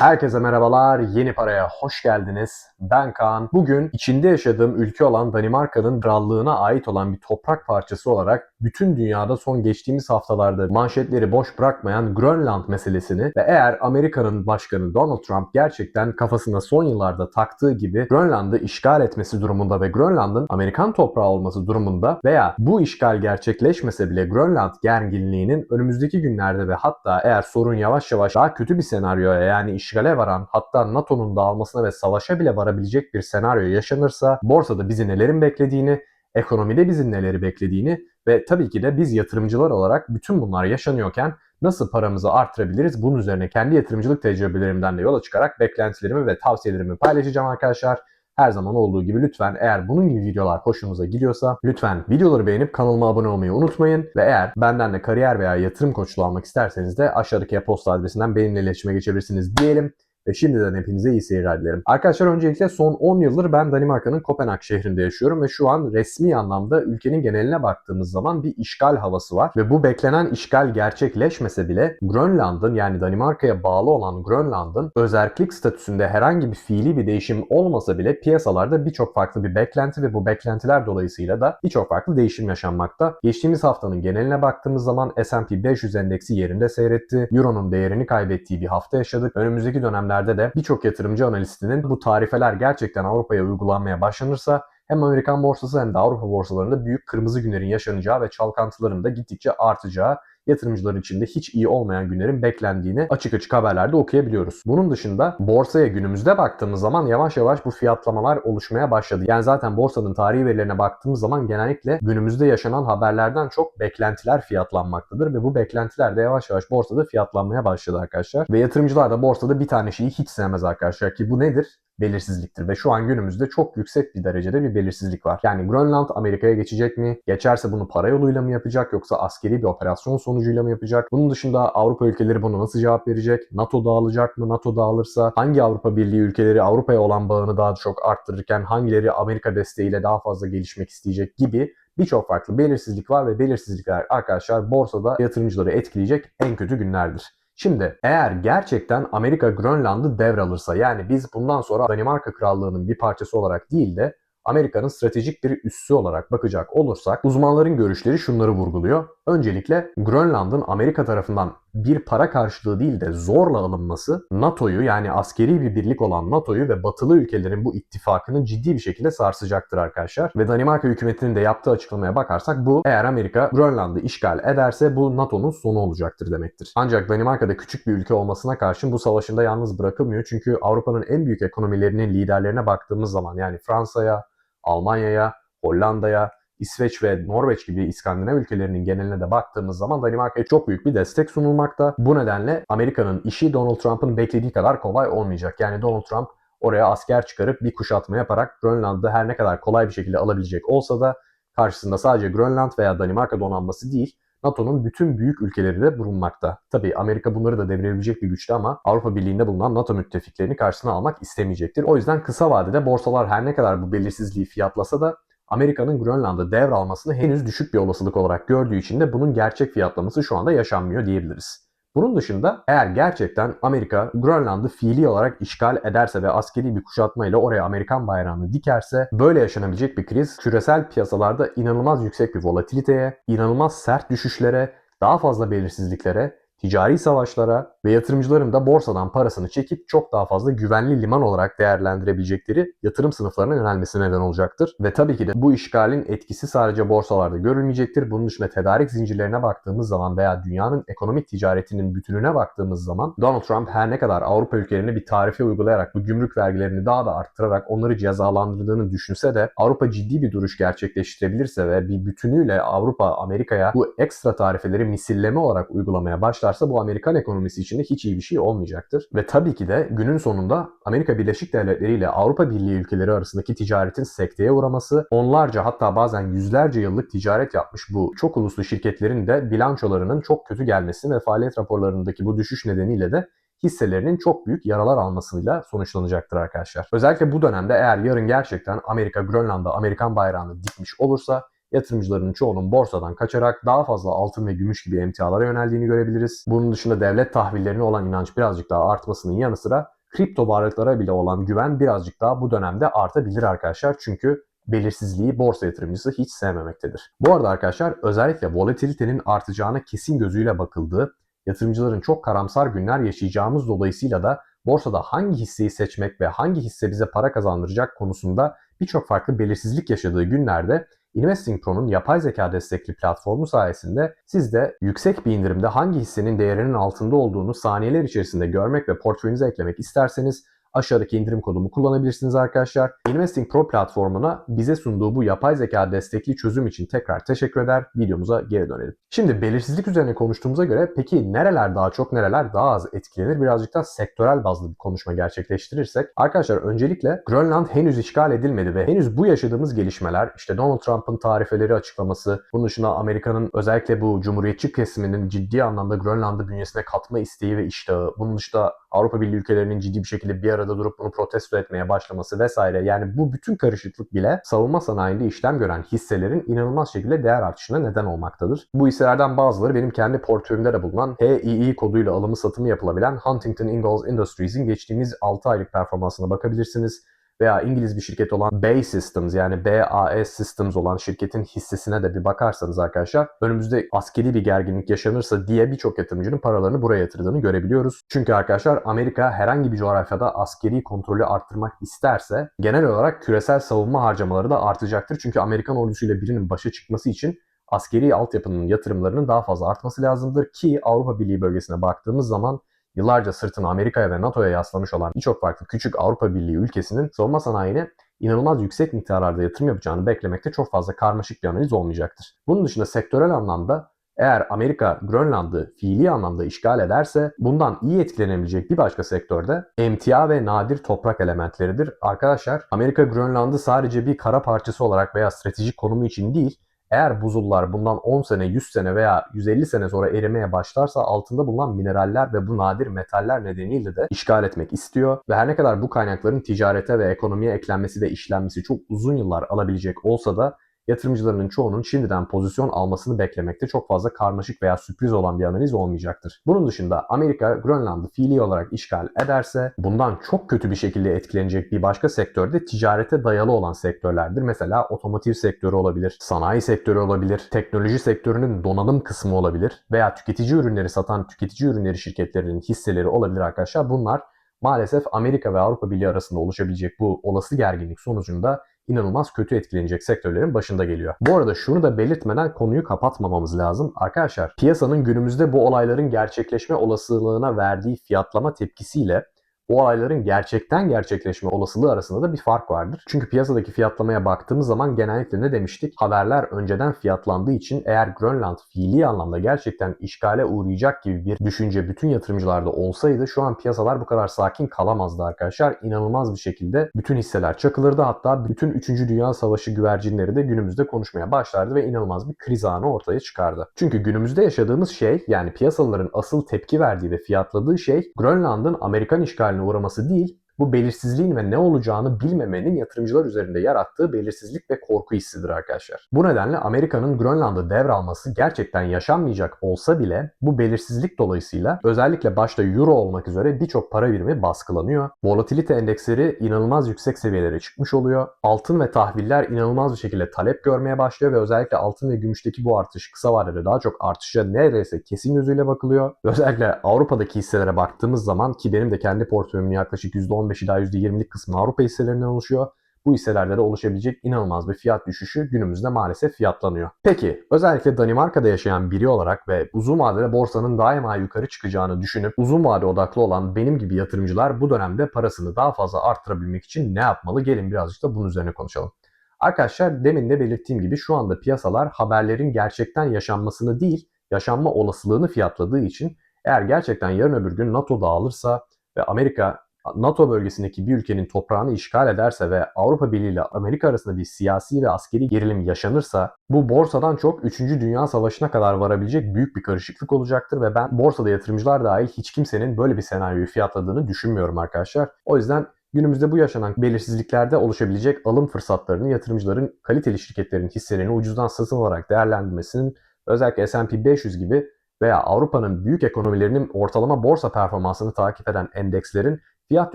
Herkese merhabalar, yeni paraya hoş geldiniz. Ben Kaan. Bugün içinde yaşadığım ülke olan Danimarka'nın krallığına ait olan bir toprak parçası olarak bütün dünyada son geçtiğimiz haftalarda manşetleri boş bırakmayan Grönland meselesini ve eğer Amerika'nın başkanı Donald Trump gerçekten kafasına son yıllarda taktığı gibi Grönland'ı işgal etmesi durumunda ve Grönland'ın Amerikan toprağı olması durumunda veya bu işgal gerçekleşmese bile Grönland gerginliğinin önümüzdeki günlerde ve hatta eğer sorun yavaş yavaş daha kötü bir senaryoya yani işgale varan hatta NATO'nun dağılmasına ve savaşa bile varabilecek bir senaryo yaşanırsa borsada bizi nelerin beklediğini, ekonomide bizi neleri beklediğini ve tabii ki de biz yatırımcılar olarak bütün bunlar yaşanıyorken nasıl paramızı artırabiliriz? Bunun üzerine kendi yatırımcılık tecrübelerimden de yola çıkarak beklentilerimi ve tavsiyelerimi paylaşacağım arkadaşlar. Her zaman olduğu gibi lütfen eğer bunun gibi videolar hoşunuza gidiyorsa lütfen videoları beğenip kanalıma abone olmayı unutmayın. Ve eğer benden de kariyer veya yatırım koçluğu almak isterseniz de aşağıdaki e-posta adresinden benimle iletişime geçebilirsiniz diyelim. Ve şimdiden hepinize iyi seyirler dilerim. Arkadaşlar öncelikle son 10 yıldır ben Danimarka'nın Kopenhag şehrinde yaşıyorum ve şu an resmi anlamda ülkenin geneline baktığımız zaman bir işgal havası var. Ve bu beklenen işgal gerçekleşmese bile Grönland'ın yani Danimarka'ya bağlı olan Grönland'ın özerklik statüsünde herhangi bir fiili bir değişim olmasa bile piyasalarda birçok farklı bir beklenti ve bu beklentiler dolayısıyla da birçok farklı değişim yaşanmakta. Geçtiğimiz haftanın geneline baktığımız zaman S&P 500 endeksi yerinde seyretti. Euro'nun değerini kaybettiği bir hafta yaşadık. Önümüzdeki dönemlerde de birçok yatırımcı analistinin bu tarifeler gerçekten Avrupa'ya uygulanmaya başlanırsa hem Amerikan borsası hem de Avrupa borsalarında büyük kırmızı günlerin yaşanacağı ve çalkantıların da gittikçe artacağı yatırımcılar için de hiç iyi olmayan günlerin beklendiğini açık açık haberlerde okuyabiliyoruz. Bunun dışında borsaya günümüzde baktığımız zaman yavaş yavaş bu fiyatlamalar oluşmaya başladı. Yani zaten borsanın tarihi verilerine baktığımız zaman genellikle günümüzde yaşanan haberlerden çok beklentiler fiyatlanmaktadır ve bu beklentiler de yavaş yavaş borsada fiyatlanmaya başladı arkadaşlar. Ve yatırımcılar da borsada bir tane şeyi hiç sevmez arkadaşlar ki bu nedir? belirsizliktir ve şu an günümüzde çok yüksek bir derecede bir belirsizlik var. Yani Grönland Amerika'ya geçecek mi? Geçerse bunu para yoluyla mı yapacak yoksa askeri bir operasyon sonucuyla mı yapacak? Bunun dışında Avrupa ülkeleri bunu nasıl cevap verecek? NATO dağılacak mı? NATO dağılırsa hangi Avrupa Birliği ülkeleri Avrupa'ya olan bağını daha çok arttırırken hangileri Amerika desteğiyle daha fazla gelişmek isteyecek gibi birçok farklı belirsizlik var ve belirsizlikler arkadaşlar borsada yatırımcıları etkileyecek en kötü günlerdir. Şimdi eğer gerçekten Amerika Grönland'ı devralırsa yani biz bundan sonra Danimarka Krallığı'nın bir parçası olarak değil de Amerika'nın stratejik bir üssü olarak bakacak olursak uzmanların görüşleri şunları vurguluyor. Öncelikle Grönland'ın Amerika tarafından bir para karşılığı değil de zorla alınması NATO'yu yani askeri bir birlik olan NATO'yu ve batılı ülkelerin bu ittifakını ciddi bir şekilde sarsacaktır arkadaşlar. Ve Danimarka hükümetinin de yaptığı açıklamaya bakarsak bu eğer Amerika Grönland'ı işgal ederse bu NATO'nun sonu olacaktır demektir. Ancak Danimarka'da küçük bir ülke olmasına karşın bu savaşında yalnız bırakılmıyor. Çünkü Avrupa'nın en büyük ekonomilerinin liderlerine baktığımız zaman yani Fransa'ya, Almanya'ya, Hollanda'ya, İsveç ve Norveç gibi İskandinav ülkelerinin geneline de baktığımız zaman Danimarka'ya çok büyük bir destek sunulmakta. Bu nedenle Amerika'nın işi Donald Trump'ın beklediği kadar kolay olmayacak. Yani Donald Trump oraya asker çıkarıp bir kuşatma yaparak Grönland'ı her ne kadar kolay bir şekilde alabilecek olsa da karşısında sadece Grönland veya Danimarka donanması değil NATO'nun bütün büyük ülkeleri de bulunmakta. Tabii Amerika bunları da devirebilecek bir güçte ama Avrupa Birliği'nde bulunan NATO müttefiklerini karşısına almak istemeyecektir. O yüzden kısa vadede borsalar her ne kadar bu belirsizliği fiyatlasa da Amerika'nın Grönland'ı devralmasını henüz düşük bir olasılık olarak gördüğü için de bunun gerçek fiyatlaması şu anda yaşanmıyor diyebiliriz. Bunun dışında eğer gerçekten Amerika Grönland'ı fiili olarak işgal ederse ve askeri bir kuşatma ile oraya Amerikan bayrağını dikerse böyle yaşanabilecek bir kriz küresel piyasalarda inanılmaz yüksek bir volatiliteye, inanılmaz sert düşüşlere, daha fazla belirsizliklere ticari savaşlara ve yatırımcıların da borsadan parasını çekip çok daha fazla güvenli liman olarak değerlendirebilecekleri yatırım sınıflarına yönelmesine neden olacaktır. Ve tabii ki de bu işgalin etkisi sadece borsalarda görülmeyecektir. Bunun dışında tedarik zincirlerine baktığımız zaman veya dünyanın ekonomik ticaretinin bütününe baktığımız zaman Donald Trump her ne kadar Avrupa ülkelerine bir tarife uygulayarak bu gümrük vergilerini daha da arttırarak onları cezalandırdığını düşünse de Avrupa ciddi bir duruş gerçekleştirebilirse ve bir bütünüyle Avrupa Amerika'ya bu ekstra tarifeleri misilleme olarak uygulamaya başlarsa bu Amerikan ekonomisi için de hiç iyi bir şey olmayacaktır. Ve tabii ki de günün sonunda Amerika Birleşik Devletleri ile Avrupa Birliği ülkeleri arasındaki ticaretin sekteye uğraması, onlarca hatta bazen yüzlerce yıllık ticaret yapmış bu çok uluslu şirketlerin de bilançolarının çok kötü gelmesi ve faaliyet raporlarındaki bu düşüş nedeniyle de hisselerinin çok büyük yaralar almasıyla sonuçlanacaktır arkadaşlar. Özellikle bu dönemde eğer yarın gerçekten Amerika Grönland'a Amerikan bayrağını dikmiş olursa yatırımcıların çoğunun borsadan kaçarak daha fazla altın ve gümüş gibi emtialara yöneldiğini görebiliriz. Bunun dışında devlet tahvillerine olan inanç birazcık daha artmasının yanı sıra kripto varlıklara bile olan güven birazcık daha bu dönemde artabilir arkadaşlar. Çünkü belirsizliği borsa yatırımcısı hiç sevmemektedir. Bu arada arkadaşlar özellikle volatilitenin artacağına kesin gözüyle bakıldığı, yatırımcıların çok karamsar günler yaşayacağımız dolayısıyla da borsada hangi hisseyi seçmek ve hangi hisse bize para kazandıracak konusunda birçok farklı belirsizlik yaşadığı günlerde Investing Pro'nun yapay zeka destekli platformu sayesinde siz de yüksek bir indirimde hangi hissenin değerinin altında olduğunu saniyeler içerisinde görmek ve portföyünüze eklemek isterseniz aşağıdaki indirim kodumu kullanabilirsiniz arkadaşlar. Investing Pro platformuna bize sunduğu bu yapay zeka destekli çözüm için tekrar teşekkür eder. Videomuza geri dönelim. Şimdi belirsizlik üzerine konuştuğumuza göre peki nereler daha çok nereler daha az etkilenir? Birazcık da sektörel bazlı bir konuşma gerçekleştirirsek. Arkadaşlar öncelikle Grönland henüz işgal edilmedi ve henüz bu yaşadığımız gelişmeler işte Donald Trump'ın tarifeleri açıklaması, bunun dışında Amerika'nın özellikle bu cumhuriyetçi kesiminin ciddi anlamda Grönland'ı bünyesine katma isteği ve iştahı, bunun dışında Avrupa Birliği ülkelerinin ciddi bir şekilde bir arada durup bunu protesto etmeye başlaması vesaire. Yani bu bütün karışıklık bile savunma sanayinde işlem gören hisselerin inanılmaz şekilde değer artışına neden olmaktadır. Bu hisselerden bazıları benim kendi portföyümde de bulunan HII koduyla alımı satımı yapılabilen Huntington Ingalls Industries'in geçtiğimiz 6 aylık performansına bakabilirsiniz veya İngiliz bir şirket olan BAE Systems yani BAE Systems olan şirketin hissesine de bir bakarsanız arkadaşlar önümüzde askeri bir gerginlik yaşanırsa diye birçok yatırımcının paralarını buraya yatırdığını görebiliyoruz. Çünkü arkadaşlar Amerika herhangi bir coğrafyada askeri kontrolü arttırmak isterse genel olarak küresel savunma harcamaları da artacaktır. Çünkü Amerikan ordusuyla birinin başa çıkması için askeri altyapının yatırımlarının daha fazla artması lazımdır ki Avrupa Birliği bölgesine baktığımız zaman yıllarca sırtını Amerika'ya ve NATO'ya yaslamış olan birçok farklı küçük Avrupa Birliği ülkesinin savunma sanayine inanılmaz yüksek miktarlarda yatırım yapacağını beklemekte çok fazla karmaşık bir analiz olmayacaktır. Bunun dışında sektörel anlamda eğer Amerika Grönland'ı fiili anlamda işgal ederse bundan iyi etkilenebilecek bir başka sektörde emtia ve nadir toprak elementleridir. Arkadaşlar Amerika Grönland'ı sadece bir kara parçası olarak veya stratejik konumu için değil eğer buzullar bundan 10 sene, 100 sene veya 150 sene sonra erimeye başlarsa altında bulunan mineraller ve bu nadir metaller nedeniyle de işgal etmek istiyor. Ve her ne kadar bu kaynakların ticarete ve ekonomiye eklenmesi ve işlenmesi çok uzun yıllar alabilecek olsa da yatırımcılarının çoğunun şimdiden pozisyon almasını beklemekte çok fazla karmaşık veya sürpriz olan bir analiz olmayacaktır. Bunun dışında Amerika Grönland'ı fiili olarak işgal ederse bundan çok kötü bir şekilde etkilenecek bir başka sektörde ticarete dayalı olan sektörlerdir. Mesela otomotiv sektörü olabilir, sanayi sektörü olabilir, teknoloji sektörünün donanım kısmı olabilir veya tüketici ürünleri satan tüketici ürünleri şirketlerinin hisseleri olabilir arkadaşlar. Bunlar maalesef Amerika ve Avrupa Birliği arasında oluşabilecek bu olası gerginlik sonucunda inanılmaz kötü etkilenecek sektörlerin başında geliyor. Bu arada şunu da belirtmeden konuyu kapatmamamız lazım. Arkadaşlar piyasanın günümüzde bu olayların gerçekleşme olasılığına verdiği fiyatlama tepkisiyle bu olayların gerçekten gerçekleşme olasılığı arasında da bir fark vardır. Çünkü piyasadaki fiyatlamaya baktığımız zaman genellikle ne demiştik? Haberler önceden fiyatlandığı için eğer Grönland fiili anlamda gerçekten işgale uğrayacak gibi bir düşünce bütün yatırımcılarda olsaydı şu an piyasalar bu kadar sakin kalamazdı arkadaşlar. İnanılmaz bir şekilde bütün hisseler çakılırdı. Hatta bütün 3. Dünya Savaşı güvercinleri de günümüzde konuşmaya başlardı ve inanılmaz bir kriz anı ortaya çıkardı. Çünkü günümüzde yaşadığımız şey yani piyasaların asıl tepki verdiği ve fiyatladığı şey Grönland'ın Amerikan işgali haline uğraması değil, bu belirsizliğin ve ne olacağını bilmemenin yatırımcılar üzerinde yarattığı belirsizlik ve korku hissidir arkadaşlar. Bu nedenle Amerika'nın Grönland'ı devralması gerçekten yaşanmayacak olsa bile bu belirsizlik dolayısıyla özellikle başta Euro olmak üzere birçok para birimi baskılanıyor. Volatilite endeksleri inanılmaz yüksek seviyelere çıkmış oluyor. Altın ve tahviller inanılmaz bir şekilde talep görmeye başlıyor ve özellikle altın ve gümüşteki bu artış kısa vadede daha çok artışa neredeyse kesin gözüyle bakılıyor. Özellikle Avrupa'daki hisselere baktığımız zaman ki benim de kendi portföyümün yaklaşık %10 %15'i daha %20'lik kısmı Avrupa hisselerinden oluşuyor. Bu hisselerde de oluşabilecek inanılmaz bir fiyat düşüşü günümüzde maalesef fiyatlanıyor. Peki özellikle Danimarka'da yaşayan biri olarak ve uzun vadede borsanın daima yukarı çıkacağını düşünüp uzun vade odaklı olan benim gibi yatırımcılar bu dönemde parasını daha fazla arttırabilmek için ne yapmalı? Gelin birazcık da bunun üzerine konuşalım. Arkadaşlar demin de belirttiğim gibi şu anda piyasalar haberlerin gerçekten yaşanmasını değil, yaşanma olasılığını fiyatladığı için eğer gerçekten yarın öbür gün NATO dağılırsa ve Amerika NATO bölgesindeki bir ülkenin toprağını işgal ederse ve Avrupa Birliği ile Amerika arasında bir siyasi ve askeri gerilim yaşanırsa bu borsadan çok 3. Dünya Savaşı'na kadar varabilecek büyük bir karışıklık olacaktır ve ben borsada yatırımcılar dahil hiç kimsenin böyle bir senaryoyu fiyatladığını düşünmüyorum arkadaşlar. O yüzden Günümüzde bu yaşanan belirsizliklerde oluşabilecek alım fırsatlarını yatırımcıların kaliteli şirketlerin hisselerini ucuzdan satın alarak değerlendirmesinin özellikle S&P 500 gibi veya Avrupa'nın büyük ekonomilerinin ortalama borsa performansını takip eden endekslerin fiyat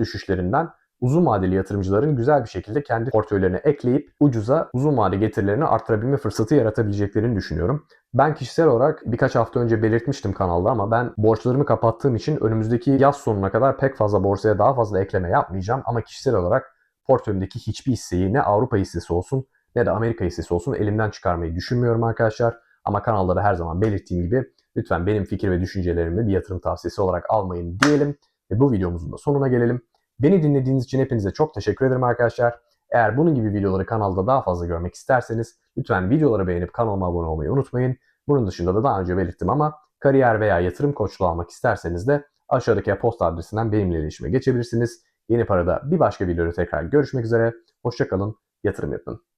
düşüşlerinden uzun vadeli yatırımcıların güzel bir şekilde kendi portföylerine ekleyip ucuza uzun vade getirilerini arttırabilme fırsatı yaratabileceklerini düşünüyorum. Ben kişisel olarak birkaç hafta önce belirtmiştim kanalda ama ben borçlarımı kapattığım için önümüzdeki yaz sonuna kadar pek fazla borsaya daha fazla ekleme yapmayacağım ama kişisel olarak portföyümdeki hiçbir hisseyi ne Avrupa hissesi olsun ne de Amerika hissesi olsun elimden çıkarmayı düşünmüyorum arkadaşlar. Ama kanalda da her zaman belirttiğim gibi lütfen benim fikir ve düşüncelerimi bir yatırım tavsiyesi olarak almayın diyelim ve bu videomuzun da sonuna gelelim. Beni dinlediğiniz için hepinize çok teşekkür ederim arkadaşlar. Eğer bunun gibi videoları kanalda daha fazla görmek isterseniz lütfen videoları beğenip kanalıma abone olmayı unutmayın. Bunun dışında da daha önce belirttim ama kariyer veya yatırım koçluğu almak isterseniz de aşağıdaki e-posta adresinden benimle iletişime geçebilirsiniz. Yeni Para'da bir başka videoda tekrar görüşmek üzere. Hoşçakalın, yatırım yapın.